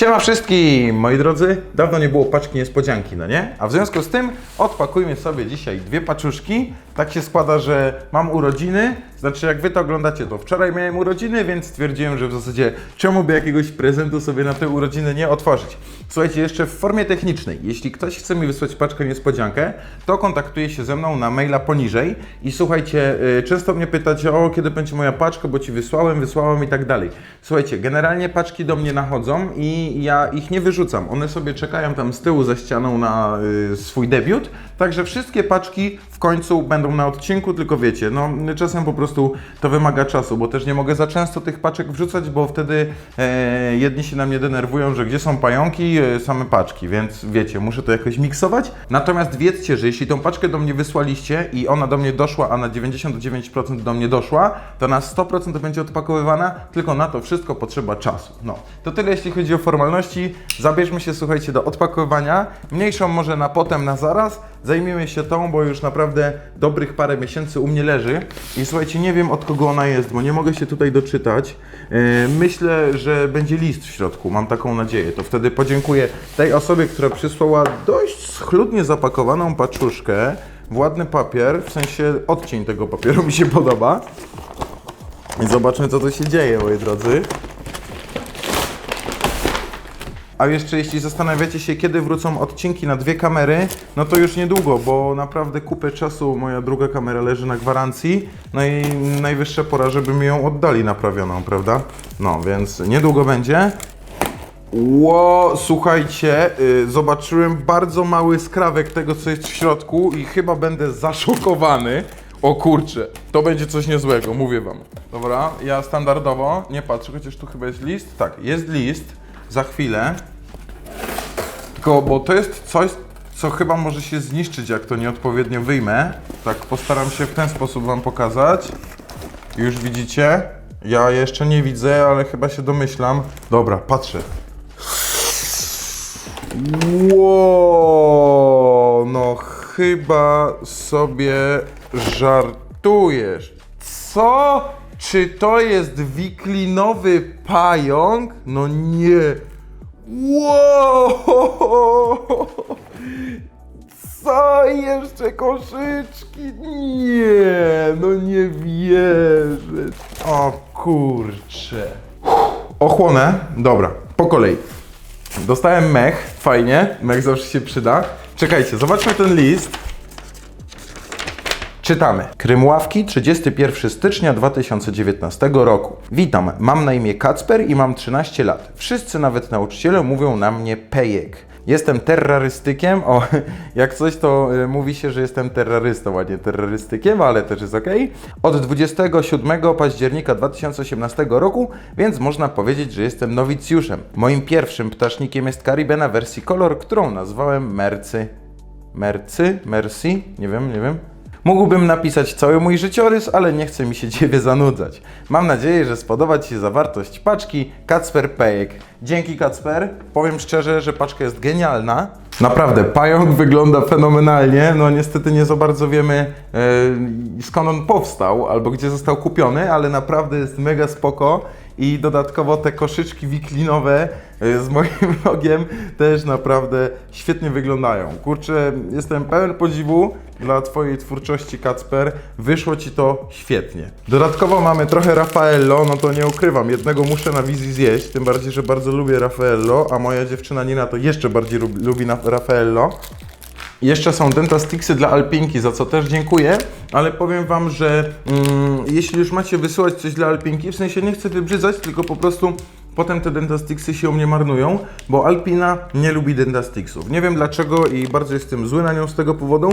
Siema wszystkim, moi drodzy. Dawno nie było paczki niespodzianki, no nie? A w związku z tym odpakujmy sobie dzisiaj dwie paczuszki. Tak się składa, że mam urodziny. Znaczy, jak wy to oglądacie, to wczoraj miałem urodziny, więc stwierdziłem, że w zasadzie czemu by jakiegoś prezentu sobie na te urodziny nie otworzyć. Słuchajcie, jeszcze w formie technicznej. Jeśli ktoś chce mi wysłać paczkę niespodziankę, to kontaktuje się ze mną na maila poniżej. I słuchajcie, y, często mnie pytacie, o kiedy będzie moja paczka, bo ci wysłałem, wysłałem i tak dalej. Słuchajcie, generalnie paczki do mnie nachodzą i ja ich nie wyrzucam. One sobie czekają tam z tyłu za ścianą na y, swój debiut. Także wszystkie paczki w końcu będą na odcinku, tylko wiecie, no czasem po prostu to wymaga czasu, bo też nie mogę za często tych paczek wrzucać, bo wtedy e, jedni się na mnie denerwują, że gdzie są pająki, e, same paczki, więc wiecie, muszę to jakoś miksować. Natomiast wiedzcie, że jeśli tą paczkę do mnie wysłaliście i ona do mnie doszła, a na 99% do mnie doszła, to na 100% będzie odpakowywana, tylko na to wszystko potrzeba czasu. No, to tyle jeśli chodzi o formalności. Zabierzmy się, słuchajcie, do odpakowywania. Mniejszą może na potem, na zaraz. Zajmijmy się tą, bo już naprawdę dobrych parę miesięcy u mnie leży. I słuchajcie, nie wiem od kogo ona jest, bo nie mogę się tutaj doczytać. Yy, myślę, że będzie list w środku, mam taką nadzieję. To wtedy podziękuję tej osobie, która przysłała dość schludnie zapakowaną paczuszkę w ładny papier, w sensie odcień tego papieru mi się podoba. I zobaczmy, co tu się dzieje, moi drodzy. A jeszcze jeśli zastanawiacie się, kiedy wrócą odcinki na dwie kamery, no to już niedługo, bo naprawdę kupę czasu moja druga kamera leży na gwarancji, no i najwyższa pora, żeby mi ją oddali naprawioną, prawda? No, więc niedługo będzie. Ło, słuchajcie, y, zobaczyłem bardzo mały skrawek tego, co jest w środku i chyba będę zaszokowany. O kurczę, to będzie coś niezłego, mówię wam. Dobra, ja standardowo, nie patrzę, chociaż tu chyba jest list. Tak, jest list, za chwilę. Tylko, bo to jest coś, co chyba może się zniszczyć, jak to nieodpowiednio wyjmę. Tak, postaram się w ten sposób wam pokazać. Już widzicie? Ja jeszcze nie widzę, ale chyba się domyślam. Dobra, patrzę. Ło, no chyba sobie żartujesz. Co? Czy to jest wiklinowy pająk? No nie. Wow! Co jeszcze koszyczki? Nie, no nie wierzę. O kurcze. Ochłonę. Dobra, po kolei. Dostałem mech, fajnie, mech zawsze się przyda. Czekajcie, zobaczmy ten list. Czytamy. Krymławki, 31 stycznia 2019 roku. Witam, mam na imię Kacper i mam 13 lat. Wszyscy, nawet nauczyciele, mówią na mnie Pejek. Jestem terrorystykiem. O, jak coś, to y, mówi się, że jestem terrorystą, a nie terrorystykiem, ale też jest ok. Od 27 października 2018 roku, więc można powiedzieć, że jestem nowicjuszem. Moim pierwszym ptasznikiem jest Caribena wersji kolor, którą nazwałem Mercy. Mercy? Mercy? Nie wiem, nie wiem. Mógłbym napisać cały mój życiorys, ale nie chce mi się Ciebie zanudzać. Mam nadzieję, że spodoba Ci się zawartość paczki Kacper Pejek. Dzięki Kacper. Powiem szczerze, że paczka jest genialna. Naprawdę, pająk wygląda fenomenalnie. No niestety nie za bardzo wiemy e, skąd on powstał albo gdzie został kupiony, ale naprawdę jest mega spoko. I dodatkowo te koszyczki wiklinowe e, z moim logiem też naprawdę świetnie wyglądają. Kurczę, jestem pełen podziwu dla Twojej twórczości, Kacper. Wyszło Ci to świetnie. Dodatkowo mamy trochę Raffaello, no to nie ukrywam, jednego muszę na wizji zjeść, tym bardziej, że bardzo lubię Raffaello, a moja dziewczyna Nina to jeszcze bardziej lubi, lubi Raffaello. Jeszcze są Dentasticksy dla Alpinki, za co też dziękuję, ale powiem Wam, że mm, jeśli już macie wysyłać coś dla Alpinki, w sensie nie chcę wybrzydzać, tylko po prostu potem te Dentasticksy się u mnie marnują, bo Alpina nie lubi Dentasticksów. Nie wiem dlaczego i bardzo jestem zły na nią z tego powodu,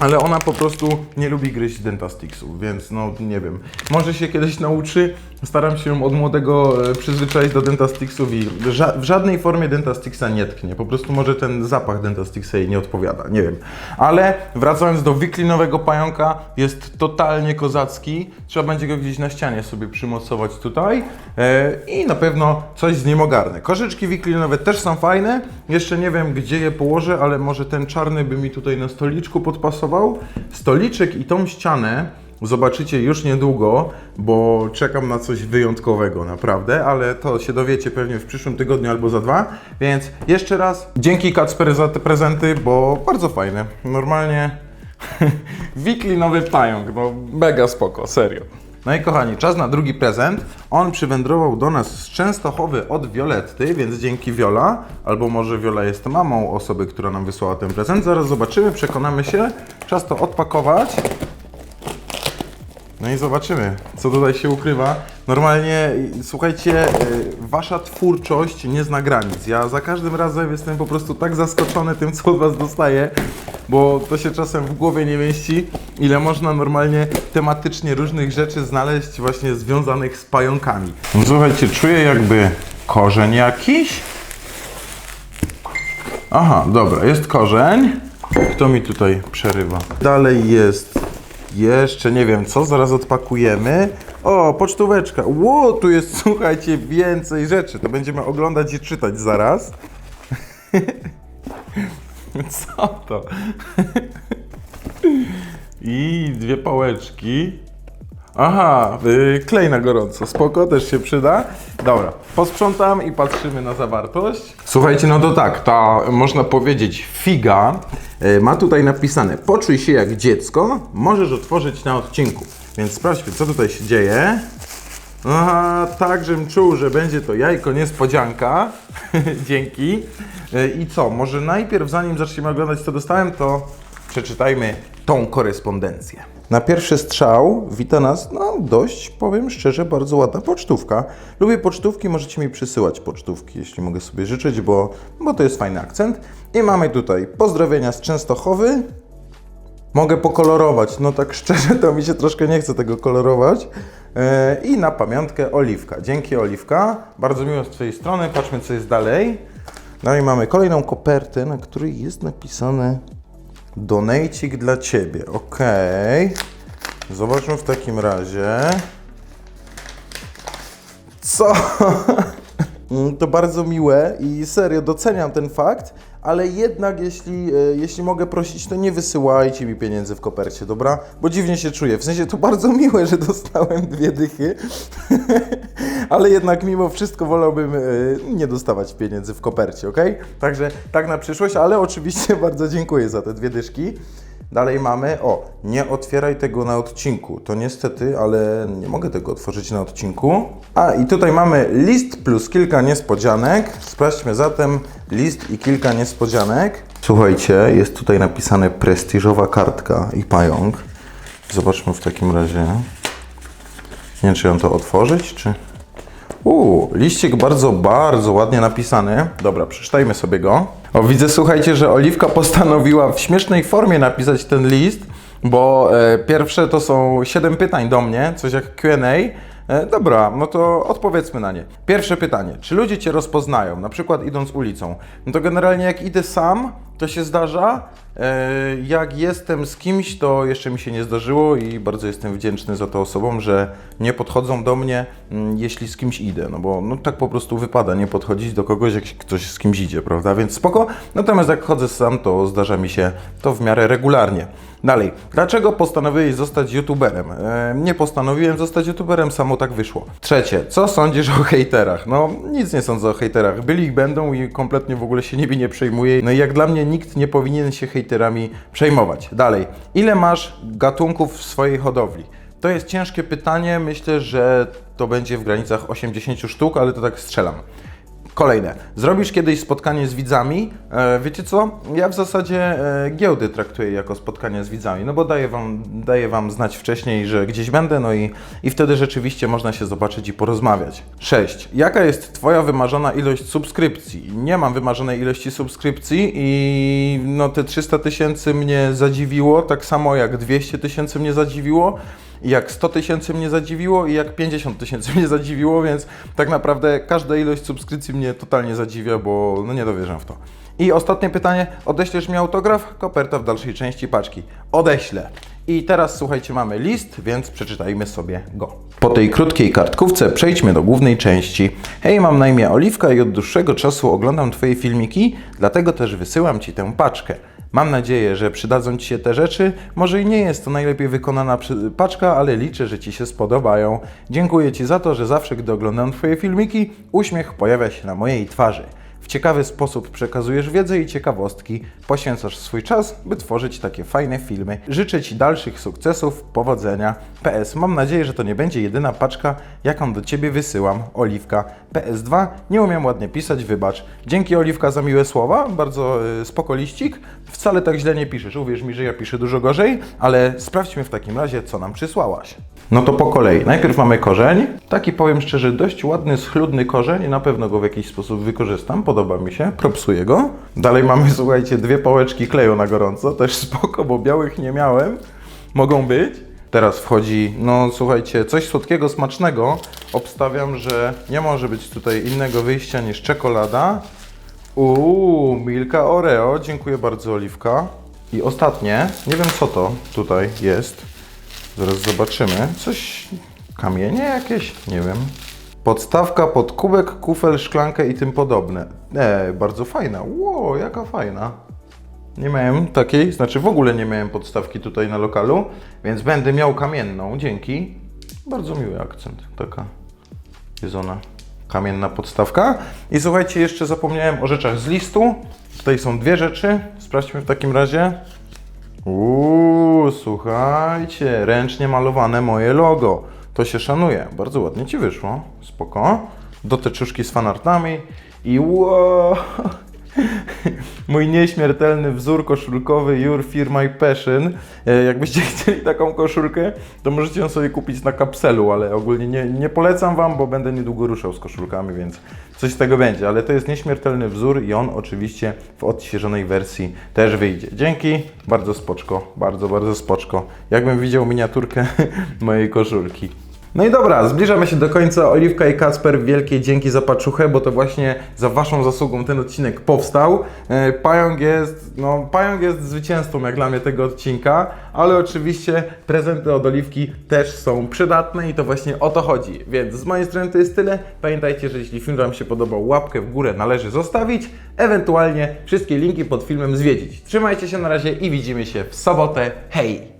ale ona po prostu nie lubi gryźć dentasticksów, więc no nie wiem. Może się kiedyś nauczy. Staram się od młodego e, przyzwyczaić do dentasticksów i ża- w żadnej formie dentasticksa nie tknie. Po prostu może ten zapach dentasticksa jej nie odpowiada, nie wiem. Ale wracając do wiklinowego pająka, jest totalnie kozacki. Trzeba będzie go gdzieś na ścianie sobie przymocować tutaj e, i na pewno coś z nim ogarnę. Korzyczki wiklinowe też są fajne. Jeszcze nie wiem gdzie je położę, ale może ten czarny by mi tutaj na stoliczku podpasował. Stoliczek i tą ścianę zobaczycie już niedługo, bo czekam na coś wyjątkowego, naprawdę, ale to się dowiecie pewnie w przyszłym tygodniu albo za dwa. Więc jeszcze raz dzięki Kacper za te prezenty, bo bardzo fajne. Normalnie wiklinowy pająk, no mega spoko, serio. No i kochani, czas na drugi prezent. On przywędrował do nas z Częstochowy od Violetty, więc dzięki Viola, albo może Viola jest mamą osoby, która nam wysłała ten prezent. Zaraz zobaczymy, przekonamy się. Czas to odpakować. No i zobaczymy, co tutaj się ukrywa. Normalnie, słuchajcie, y, wasza twórczość nie zna granic. Ja za każdym razem jestem po prostu tak zaskoczony tym, co od was dostaję, bo to się czasem w głowie nie mieści, ile można normalnie tematycznie różnych rzeczy znaleźć właśnie związanych z pająkami. No, słuchajcie, czuję jakby korzeń jakiś. Aha, dobra, jest korzeń. Kto mi tutaj przerywa? Dalej jest jeszcze nie wiem co, zaraz odpakujemy. O, pocztóweczka. Ło, tu jest, słuchajcie, więcej rzeczy. To będziemy oglądać i czytać zaraz. Co to? I dwie pałeczki. Aha, y, klej na gorąco. Spoko, też się przyda. Dobra, posprzątam i patrzymy na zawartość. Słuchajcie, no to tak, ta, można powiedzieć, figa y, ma tutaj napisane poczuj się jak dziecko, możesz otworzyć na odcinku. Więc sprawdźmy, co tutaj się dzieje. Aha, tak, żebym czuł, że będzie to jajko niespodzianka. Dzięki. Y, I co, może najpierw, zanim zaczniemy oglądać, co dostałem, to przeczytajmy tą korespondencję. Na pierwszy strzał wita nas, no dość, powiem szczerze, bardzo ładna pocztówka. Lubię pocztówki, możecie mi przysyłać pocztówki, jeśli mogę sobie życzyć, bo, bo to jest fajny akcent. I mamy tutaj pozdrowienia z Częstochowy. Mogę pokolorować, no tak szczerze to mi się troszkę nie chce tego kolorować. E, I na pamiątkę Oliwka. Dzięki Oliwka, bardzo miło z Twojej strony. Patrzmy co jest dalej. No i mamy kolejną kopertę, na której jest napisane Donejcik dla Ciebie. Ok. Zobaczmy w takim razie. Co? Mm, To bardzo miłe i serio doceniam ten fakt, ale jednak jeśli, e, jeśli mogę prosić, to nie wysyłajcie mi pieniędzy w kopercie, dobra? Bo dziwnie się czuję. W sensie to bardzo miłe, że dostałem dwie dychy, ale jednak mimo wszystko wolałbym e, nie dostawać pieniędzy w kopercie, ok? Także tak na przyszłość, ale oczywiście bardzo dziękuję za te dwie dyszki. Dalej mamy, o, nie otwieraj tego na odcinku. To niestety, ale nie mogę tego otworzyć na odcinku. A i tutaj mamy list plus kilka niespodzianek. Sprawdźmy zatem list i kilka niespodzianek. Słuchajcie, jest tutaj napisane prestiżowa kartka i pająk. Zobaczmy w takim razie. Nie wiem, czy ją to otworzyć, czy... Uuu, liścik bardzo, bardzo ładnie napisany. Dobra, przeczytajmy sobie go. O, widzę, słuchajcie, że Oliwka postanowiła w śmiesznej formie napisać ten list, bo e, pierwsze to są 7 pytań do mnie, coś jak Q&A. E, dobra, no to odpowiedzmy na nie. Pierwsze pytanie, czy ludzie Cię rozpoznają, na przykład idąc ulicą? No to generalnie jak idę sam, to się zdarza. E, Jak jestem z kimś, to jeszcze mi się nie zdarzyło i bardzo jestem wdzięczny za to osobom, że nie podchodzą do mnie, mm, jeśli z kimś idę, no bo no, tak po prostu wypada nie podchodzić do kogoś, jak ktoś z kimś idzie, prawda? Więc spoko. Natomiast jak chodzę sam, to zdarza mi się to w miarę regularnie. Dalej, dlaczego postanowiłeś zostać youtuberem? E, nie postanowiłem zostać youtuberem, samo tak wyszło. Trzecie, co sądzisz o hejterach? No, nic nie sądzę o hejterach. Byli i będą i kompletnie w ogóle się nimi nie przejmuję. No i jak dla mnie nikt nie powinien się hejterami przejmować. Dalej, ile masz gatunków w swojej hodowli? To jest ciężkie pytanie. Myślę, że to będzie w granicach 80 sztuk, ale to tak strzelam. Kolejne. Zrobisz kiedyś spotkanie z widzami? E, wiecie co? Ja w zasadzie e, giełdy traktuję jako spotkanie z widzami, no bo daję wam, daję wam znać wcześniej, że gdzieś będę, no i, i wtedy rzeczywiście można się zobaczyć i porozmawiać. 6. Jaka jest Twoja wymarzona ilość subskrypcji? Nie mam wymarzonej ilości subskrypcji i no te 300 tysięcy mnie zadziwiło, tak samo jak 200 tysięcy mnie zadziwiło. I jak 100 tysięcy mnie zadziwiło i jak 50 tysięcy mnie zadziwiło, więc tak naprawdę każda ilość subskrypcji mnie totalnie zadziwia, bo no nie dowierzam w to. I ostatnie pytanie, odeślesz mi autograf? Koperta w dalszej części paczki. Odeślę. I teraz słuchajcie, mamy list, więc przeczytajmy sobie go. Po tej krótkiej kartkówce przejdźmy do głównej części. Hej, mam na imię Oliwka i od dłuższego czasu oglądam Twoje filmiki, dlatego też wysyłam Ci tę paczkę. Mam nadzieję, że przydadzą Ci się te rzeczy. Może i nie jest to najlepiej wykonana paczka, ale liczę, że Ci się spodobają. Dziękuję Ci za to, że zawsze, gdy oglądam Twoje filmiki, uśmiech pojawia się na mojej twarzy. Ciekawy sposób przekazujesz wiedzę i ciekawostki, poświęcasz swój czas, by tworzyć takie fajne filmy. Życzę Ci dalszych sukcesów, powodzenia. PS, mam nadzieję, że to nie będzie jedyna paczka, jaką do Ciebie wysyłam. Oliwka. PS2, nie umiem ładnie pisać, wybacz. Dzięki Oliwka za miłe słowa, bardzo y, spoko liścik. Wcale tak źle nie piszesz, uwierz mi, że ja piszę dużo gorzej, ale sprawdźmy w takim razie, co nam przysłałaś. No to po kolei. Najpierw mamy korzeń. Taki powiem szczerze, dość ładny, schludny korzeń. Na pewno go w jakiś sposób wykorzystam. Mi się. Propsuję go. Dalej mamy, słuchajcie, dwie pałeczki kleju na gorąco. Też spoko, bo białych nie miałem. Mogą być. Teraz wchodzi, no słuchajcie, coś słodkiego, smacznego. Obstawiam, że nie może być tutaj innego wyjścia niż czekolada. Uuu, Milka Oreo. Dziękuję bardzo, Oliwka. I ostatnie, nie wiem co to tutaj jest. Zaraz zobaczymy. Coś. Kamienie jakieś? Nie wiem. Podstawka pod kubek, kufel, szklankę i tym podobne. E, bardzo fajna. Ło, jaka fajna. Nie miałem takiej, znaczy w ogóle nie miałem podstawki tutaj na lokalu, więc będę miał kamienną. Dzięki. Bardzo miły akcent. Taka jest ona. Kamienna podstawka. I słuchajcie, jeszcze zapomniałem o rzeczach z listu. Tutaj są dwie rzeczy. Sprawdźmy w takim razie. Uuu, słuchajcie, ręcznie malowane moje logo. To się szanuje. Bardzo ładnie Ci wyszło. Spoko. Do teczuszki z fanartami. I wow, mój nieśmiertelny wzór koszulkowy Your Fear My Passion. E, Jakbyście chcieli taką koszulkę, to możecie ją sobie kupić na kapselu, ale ogólnie nie, nie polecam Wam, bo będę niedługo ruszał z koszulkami, więc coś z tego będzie. Ale to jest nieśmiertelny wzór i on oczywiście w odświeżonej wersji też wyjdzie. Dzięki, bardzo spoczko, bardzo, bardzo spoczko. Jakbym widział miniaturkę mojej koszulki. No i dobra, zbliżamy się do końca. Oliwka i Kacper, wielkie dzięki za paczuchę, bo to właśnie za waszą zasługą ten odcinek powstał. E, Pająk jest, no, Pająk jest zwycięzcą jak dla mnie tego odcinka, ale oczywiście prezenty od Oliwki też są przydatne i to właśnie o to chodzi. Więc z mojej strony to jest tyle. Pamiętajcie, że jeśli film wam się podobał, łapkę w górę należy zostawić, ewentualnie wszystkie linki pod filmem zwiedzić. Trzymajcie się na razie i widzimy się w sobotę. Hej!